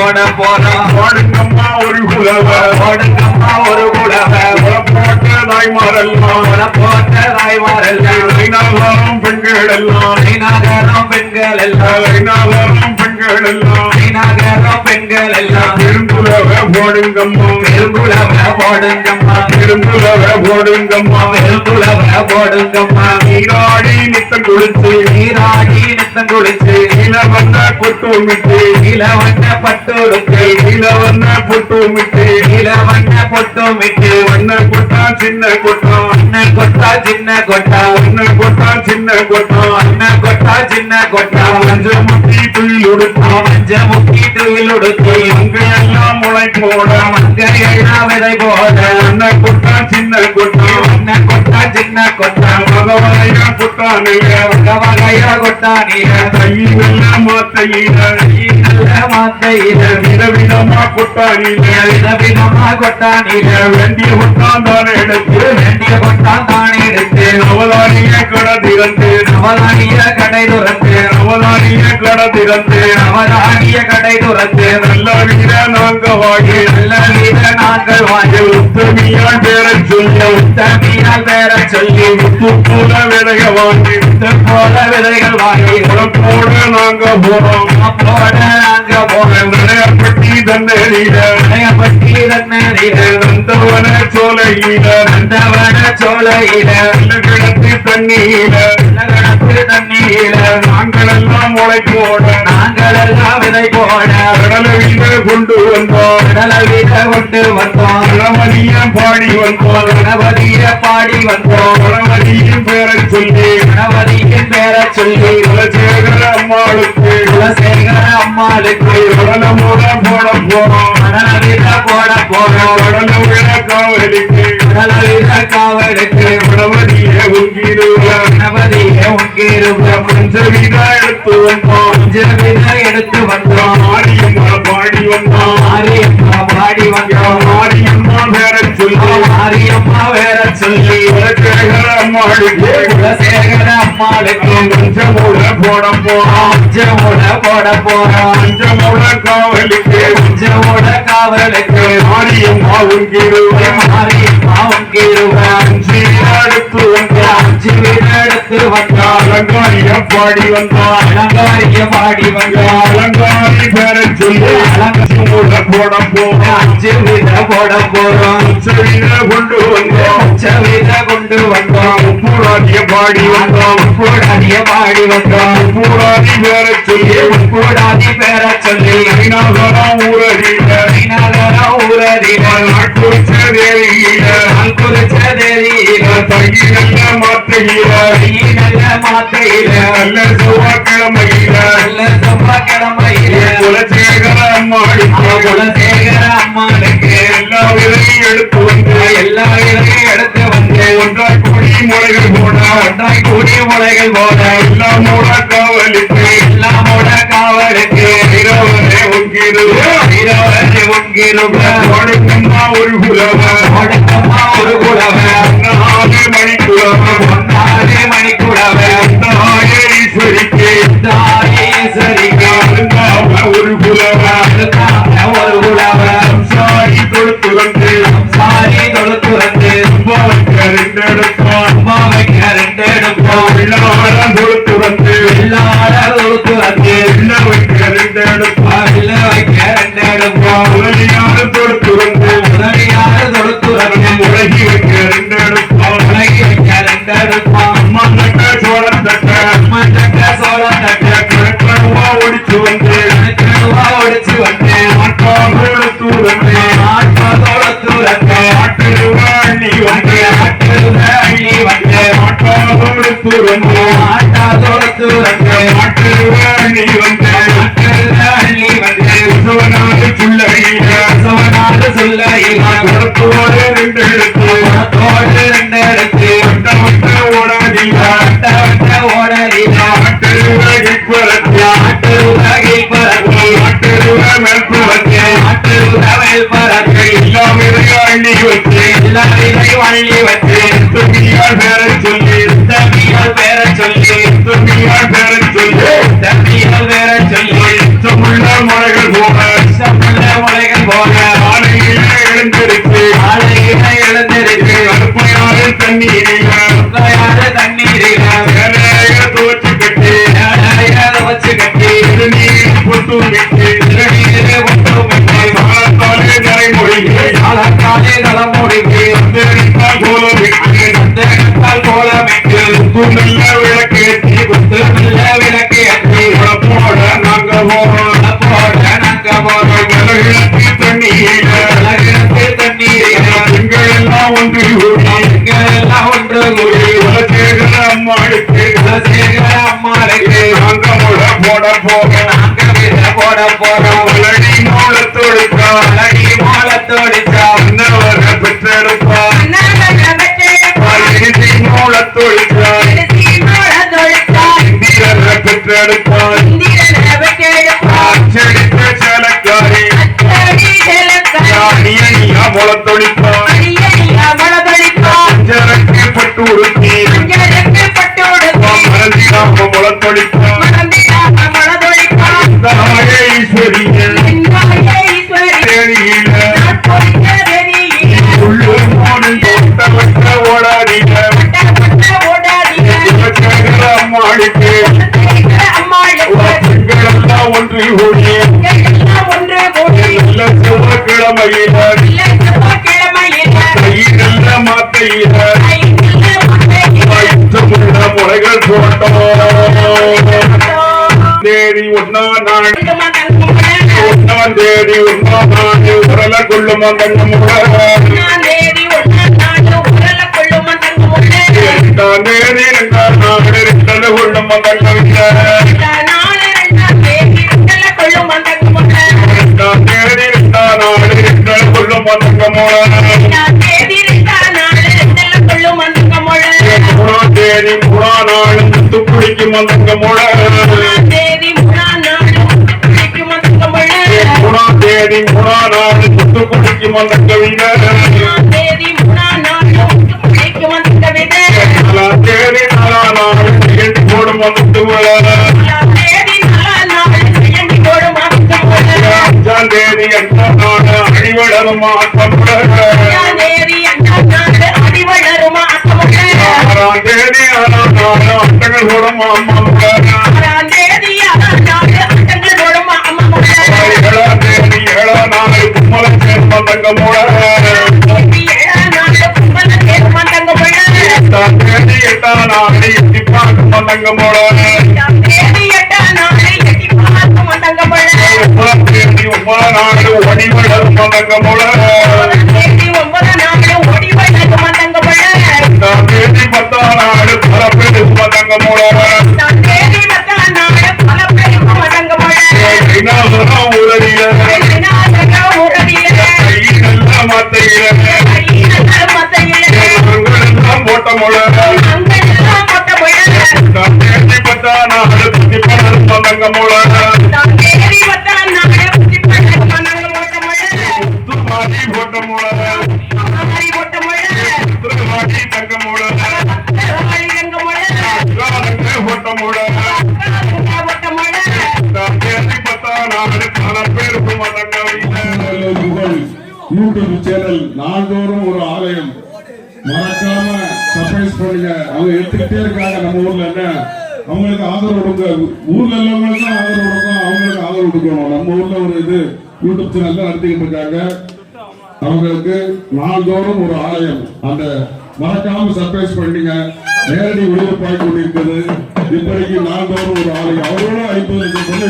போட போறோம் பாடுங்கம்மா ஒரு குலவ போடுங்கம்மா ஒரு குலவ போட்ட தாய்மாரெல்லாம் போட்ட தாய்மாரெல்லாம் ஐநாதாரம் பெண்கள் எல்லாம். நகரம் பெண்கள் எல்லாம் ஐநாதாரம் பெண்கள் எல்லாம் நகரம் பெண்கள் எல்லாம் பெருங்குலவ போடுங்கம்மா பெருங்குலவ போடுங்கம்மா. பெருங்குலவ போடுங்கம்மா பெருங்குலவ போடுங்கம்மா. நீராடி நித்தம் குளிச்சு நீராடி நித்தம் குளிச்சு இளவண்ண பொட்டுமிட்டு இளவண்ண பட்டோடுக்கு இளவண்ண பொட்டுமிட்டு பொட்டு மிட்டு வண்ண குட்டா சின்ன குட்டம் சின்ன கொட்டா சின்ன கொட்டா. வண்ண கொட்டா சின்ன கொட்டா. அண்ணன் கொட்டா சின்ன கொட்டா. மஞ்ச பஞ்சமுத்தி துயில் உடுத்தா மஞ்ச முக்கி துயில் உடுத்தி. எல்லாம் முளை போட மங்கையெல்லாம் விதை போட. வண்ண கொட்டா சின்ன கொட்டா. அண்ணன் கொட்டா சின்ன கொட்டா. மகவரையா கொட்டானுங்க வகை வகையா கொட்டா நீர கையிலெல்லாம் மாத்தையில நல்ல விதவிதமா கொட்டானில? விதவிதமா கொட்டா நீர வேண்டிய கொட்டான் தானே எடுத்து. வேண்டிய கொட்டா தானே எடுத்து. அவதானிய கடை திறந்து. நவதானிய கடை துறந்து. அவதானிய கடை திறந்து. நவதானிய கடை துறந்து. நல்ல வீர நாங்க வாங்கி. நல்ல வீர நாங்கள் வாங்கி. உத்தமியால் பேரை சொல்ல. உத்தமியால் பேர சொல்லி. உப்புல விதைய வாங்கி. இது போல விதைகள் வாங்கி. உடம்போட நாங்க போறோம். நாங்க போகிறோம் விளையாப்பட்டி தந்தேரியில பட்டி தன்னறிய வந்தவன சோலையில அந்தவன சோலையில கிடத்து தண்ணியில உலகத்து தண்ணீர நாங்களெல்லாம் முளை போட. நாங்கள் எல்லாம் விதை போட. கடலை வீர கொண்டு வந்தோம். கடல வீர கொண்டு வந்தோம். கணவதிய பாடி வந்தோம். கணபதிய பாடி வந்தோம். கணவதியின் பேரை சொல்லி. கணபதியின் பேர சொல்லி. குலசேகர அம்மாளுக்கு. குலசேகர அம்மாளுக்கு. கடலமூட போட போறோம் வீர போட போறோம். விட காவலிக்கு வீர காவலுக்கு கணவதிய உங்கிருவார் கணபதிய உங்கிருந்த பஞ்சவிதா எடுத்து வந்தோம். வித எடுத்து வந்தோம். மாரியம்மா பாடி வந்தோம். மாரியம்மா பாடி வந்தோம். மாரியம்மா பேரை சொல்லி. மாரியம்மா வேற சொல்லி. குலசேகர அம்மாளுக்கு. குலசேகர அம்மாளுக்கு பஞ்சமூட போட போறோம். பஞ்சமோட போட போறோம். பஞ்சமூட காவலிக்கு பஞ்சமோட காவலுக்கு. மாரியம்மா உங்கிருவார் மாரியம்மா உங்கிருவார் எடுத்து வந்தோம் அஞ்சு வீடு எடுத்து வந்தோம் அலங்காரிய பாடி வந்தோம் அலங்காரிய பாடி வந்தோம் அலங்காரி பேரை சொல்லி பஞ்சமூட போட போறோம். அஞ்சு வீட போட போறோம். உச்சவீர கொண்டு வந்தோம். உச்ச வீட கொண்டு வந்தோம். உப்புராதிய பாடி வந்தோம். கூடாதிய பாடி வந்தோம். உப்புராதி பேரை சொல்லி கூடாதி பேர சொல்லி ஐநாதரம் ஊரடியில ஐநாதரம் ஊரதில நாட்டுச்ச தேவியில நாள் குறிச்ச தேதியில தகிரல்ல மாத்தையில. நல்ல மாத்தையில. நல்ல செவ்வாய்க்கிழமையில. நல்ல செவ்வாய்க்கிழமையில. குலசேகர அம்மாளுக்கு குலசேகர எல்லா விதையும் எடுத்து வந்து எல்லா இதையும் எடுத்து வந்து ஒன்றாய் கூடி முளைகள் போட ஒன்றாய் கூடிய முளைகள் போல எல்லா மூட காவலிக்கு எல்லாமோட காவலுக்கு இரவரே உங்கிருவார் இரவரே உங்கிருவ கொடுக்கம்மா ஒரு குலவ ஒடுக்கம்மா ஒரு குலவ நாலு மணி குலவ ஒன்னாலே மணி குலவ ஈஸ்வரிக்கு ஒரு ஒரு குலவ Gracias. கொடுத்து வந்து ஆட்டா தொழுத்துறந்து தம்பியால் பேர போறோம் பழனி மூலத்தொடுக்கா அழகி மூலத்தோடிச்சா உன்னவர பெற்றெடுப்பா இறுதி மூலத்தொடுக்கா இந்திரர பெற்றெடுப்பா அச்சடித்த சேலக்காரி அணியணியா மூலத்தொடிப்பா ஓடாதீங்க அம்மாளுக்கு பெண்களெல்லாம் ஒன்று கூடி நல்ல செவ்வாய்க்கிழமையில கையில மாத்தையில இஷ்டமுள்ள முறைகள் போட்டோம். தேடி ஒன்னா நான் ஒன்னாம் ஒன்னா உரல கொள்ளுமா கண்ணு முறை இரண்டாம் தேதி இரண்டாம் நாடு இரண்டல கொள்ளும் அந்த கவிதை தேதி இரண்டாம் நாடு இரண்டல கொள்ளும் அந்த தேதி மூணாம் நாள் முத்து குளிக்கும் அந்த நிகழ்ச்சி போடும் அந்த துவளை அஞ்சாம் தேதி எட்டாம் நாள் அணிவளரும் ஆட்டம் ஆறாம் தேதி ஆறாம் நாள் அட்டங்கள் போடும் ஏழாம் தேதி ஏழாம் நாள் கும்மலம் சேர்ந்த தங்கமோட மண்டங்க தங்கமோட ஒன்பதாம் தேதி ஒன்பதாம் நாள் ஒடிவளரும் தங்கமோட தேதி பத்தாம் நாள் பரப்பெடும் தங்கமோட விநாசனம் யூடியூப் சேனல் நாள்தோறும் ஒரு ஆலயம். மறக்காம சர்ப்ரைஸ் பண்ணுங்க. அவங்க எடுத்துக்கிட்டே இருக்காங்க. நம்ம ஊர்ல என்ன? அவங்களுக்கு ஆதரவு கொடுங்க. ஊர்ல உள்ளவங்களுக்கு ஆதரவு கொடுக்கும் அவங்களுக்கு ஆதரவு கொடுக்கணும். நம்ம ஊர்ல ஒரு இது யூடியூப் சேனல் தான் நடத்திக்கிட்டு இருக்காங்க. அவங்களுக்கு நாள்தோறும் ஒரு ஆலயம். அந்த மறக்காம சர்ப்ரைஸ் பண்ணீங்க. நேரடி உயிர் ஒளிபரப்பாகி கொண்டிருக்கிறது. இப்படிக்கு நாள்தோறும் ஒரு ஆலை. அவரோட ஐம்பது லட்சம் கொள்ளை